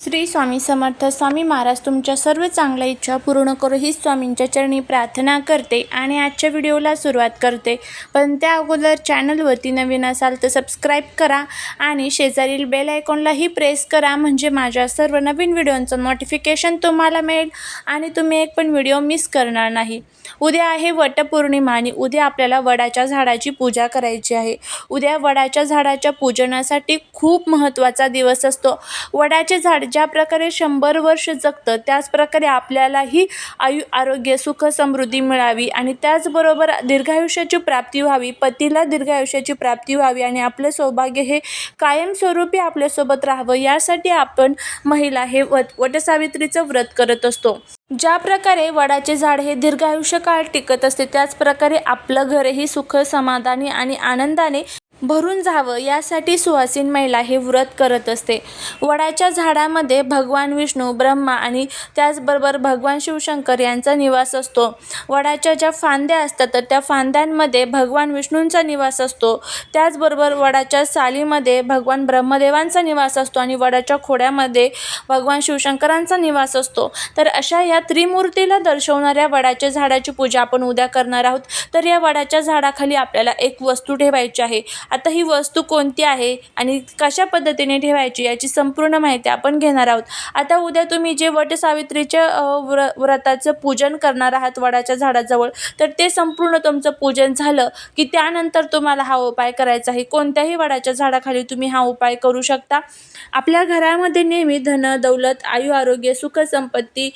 श्री स्वामी समर्थ स्वामी महाराज तुमच्या सर्व चांगल्या इच्छा पूर्ण करू ही स्वामींच्या चरणी प्रार्थना करते आणि आजच्या व्हिडिओला सुरुवात करते. पण त्या अगोदर चॅनलवरती नवीन असाल तर सबस्क्राईब करा आणि शेजारील बेल आयकॉनलाही प्रेस करा म्हणजे माझ्या सर्व नवीन व्हिडिओंचं नोटिफिकेशन तुम्हाला मिळेल आणि तुम्ही एक पण व्हिडिओ मिस करणार नाही. उद्या आहे वटपौर्णिमा आणि उद्या आपल्याला वडाच्या झाडाची पूजा करायची आहे. उद्या वडाच्या झाडाच्या पूजनासाठी खूप महत्त्वाचा दिवस असतो. वडाचे झाड ज्या प्रकारे शंभर वर्ष जगतं त्याचप्रकारे आपल्यालाही आयु आरोग्य सुख समृद्धी मिळावी आणि त्याचबरोबर दीर्घायुष्याची प्राप्ती व्हावी पतीला दीर्घायुष्याची प्राप्ती व्हावी आणि आपलं सौभाग्य हे कायमस्वरूपी आपल्यासोबत राहावं यासाठी आपण महिला हे वट वटसावित्रीचं व्रत करत असतो. ज्या प्रकारे वडाचे झाड हे दीर्घायुष्य काळ टिकत असते त्याचप्रकारे आपलं घरही सुख समाधानी आणि आनंदाने भरून जावं यासाठी सुवासीन महिला हे व्रत करत असते. वडाच्या झाडामध्ये भगवान विष्णू ब्रह्मा आणि त्याचबरोबर भगवान शिवशंकर यांचा निवास असतो. वडाच्या ज्या फांद्या असतात तर त्या फांद्यांमध्ये भगवान विष्णूंचा निवास असतो. त्याचबरोबर वडाच्या सालीमध्ये भगवान ब्रह्मदेवांचा निवास असतो आणि वडाच्या खोड्यामध्ये भगवान शिवशंकरांचा निवास असतो. तर अशा या त्रिमूर्तीला दर्शवणाऱ्या वडाच्या झाडाची पूजा आपण उद्या करणार आहोत. तर या वडाच्या झाडाखाली आपल्याला एक वस्तू ठेवायची आहे. आता ही वस्तू कोणती आहे आणि कशा पद्धतीने ठेवायची याची संपूर्ण माहिती आपण घेणार आहोत. आता उद्या तुम्ही जे वटसावित्रीच्या व्र व्रताचं पूजन करणार आहात वडाच्या झाडाजवळ तर ते संपूर्ण तुमचं पूजन झालं की त्यानंतर तुम्हाला हा उपाय करायचा आहे. कोणत्याही वडाच्या झाडाखाली तुम्ही हा उपाय करू शकता. आपल्या घरामध्ये नेहमी धन दौलत आयु आरोग्य सुख संपत्ती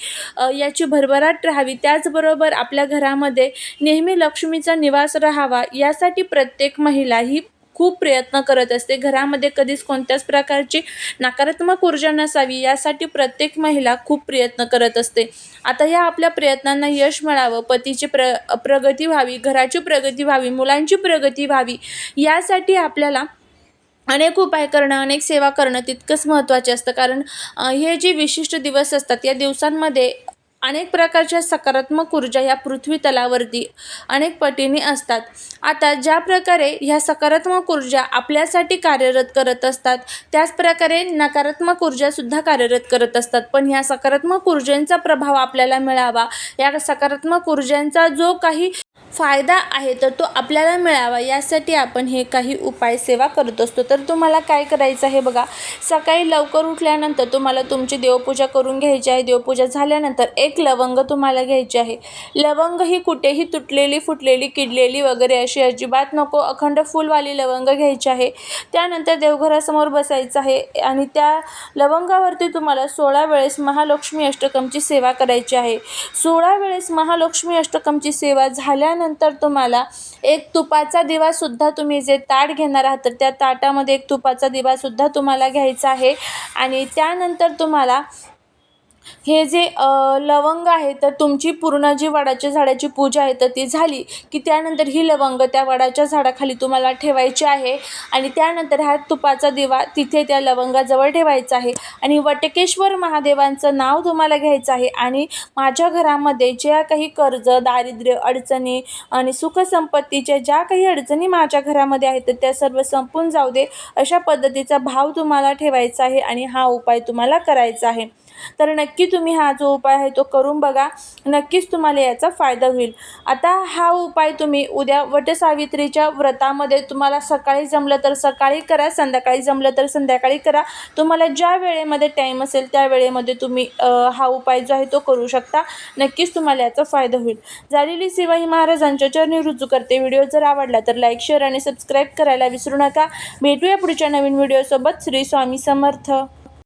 याची भरभराट राहावी. त्याचबरोबर आपल्या घरामध्ये नेहमी लक्ष्मीचा निवास राहावा. यासाठी प्रत्येक महिला ही खूप प्रयत्न करत असते. घरामध्ये कधीच कोणत्याच प्रकारची नकारात्मक ऊर्जा नसावी यासाठी प्रत्येक महिला खूप प्रयत्न करत असते. आता या आपल्या प्रयत्नांना यश मिळावं पतीची प्र प्रगती व्हावी घराची प्रगती व्हावी मुलांची प्रगती व्हावी यासाठी आपल्याला अनेक उपाय करणं अनेक सेवा करणं तितकंच महत्त्वाचे असतं. कारण हे जे विशिष्ट दिवस असतात या दिवसांमध्ये अनेक प्रकारच्या सकारात्मक ऊर्जा या पृथ्वी तलावरती अनेक पटीने असतात. आता ज्या प्रकारे ह्या सकारात्मक ऊर्जा आपल्यासाठी कार्यरत करत असतात त्याच प्रकारे नकारात्मक ऊर्जासुद्धा कार्यरत करत असतात. पण ह्या सकारात्मक ऊर्जांचा प्रभाव आपल्याला मिळावा या सकारात्मक ऊर्जांचा जो काही फायदा आहे तर तो आपल्याला मिळावा यासाठी आपण हे काही उपाय सेवा करत असतो. तर तुम्हाला काय करायचं आहे बघा सकाळी लवकर उठल्यानंतर तुम्हाला तुमची देवपूजा करून घ्यायची आहे. देवपूजा झाल्यानंतर एक एक लवंग तुम्हाला घ्यायची आहे. लवंग ही कुठेही तुटलेली फुटलेली किडलेली वगैरे अशी अजिबात नको. अखंड फुलवाली लवंग घ्यायची आहे. त्यानंतर देवघरासमोर बसायचं आहे आणि त्या लवंगावरती तुम्हाला सोळा वेळेस महालक्ष्मी अष्टकमची सेवा करायची आहे. सोळा वेळेस महालक्ष्मी अष्टकमची सेवा झाल्यानंतर तुम्हाला एक तुपाचा दिवासुद्धा तुम्ही जे ताट घेणार आहात तर त्या ताटामध्ये एक तुपाचा दिवासुद्धा तुम्हाला घ्यायचा आहे. आणि त्यानंतर तुम्हाला हे जे लवंग आहे तर तुमची पूर्ण जी वडाच्या झाडाची पूजा आहे तर ती झाली की त्यानंतर ही लवंग त्या वडाच्या झाडाखाली तुम्हाला ठेवायची आहे आणि त्यानंतर हा तुपाचा दिवा तिथे त्या लवंगाजवळ ठेवायचा आहे. आणि वटकेश्वर महादेवांचं नाव तुम्हाला घ्यायचं आहे आणि माझ्या घरामध्ये ज्या काही कर्ज दारिद्र्य अडचणी आणि सुखसंपत्तीच्या ज्या काही अडचणी माझ्या घरामध्ये आहेत तर त्या सर्व संपून जाऊ दे अशा पद्धतीचा भाव तुम्हाला ठेवायचा आहे आणि हा उपाय तुम्हाला करायचा आहे. तर नक्की तुम्ही हा जो उपाय आहे तो करून बघा. नक्कीच तुम्हाला याचा फायदा होईल. आता हा उपाय तुम्ही उद्या वटसावित्रीच्या व्रतामध्ये तुम्हाला सकाळी जमलं तर सकाळी करा संध्याकाळी जमलं तर संध्याकाळी करा. तुम्हाला ज्या वेळेमध्ये टाईम असेल त्या वेळेमध्ये तुम्ही हा उपाय जो आहे तो करू शकता. नक्कीच तुम्हाला याचा फायदा होईल. झालेली सेवा ही महाराजांच्या चरणी रुजू करते व्हिडिओ जर आवडला तर लाईक शेअर आणि सबस्क्राईब करायला विसरू नका. भेटूया पुढच्या नवीन व्हिडिओसोबत श्री स्वामी समर्थ.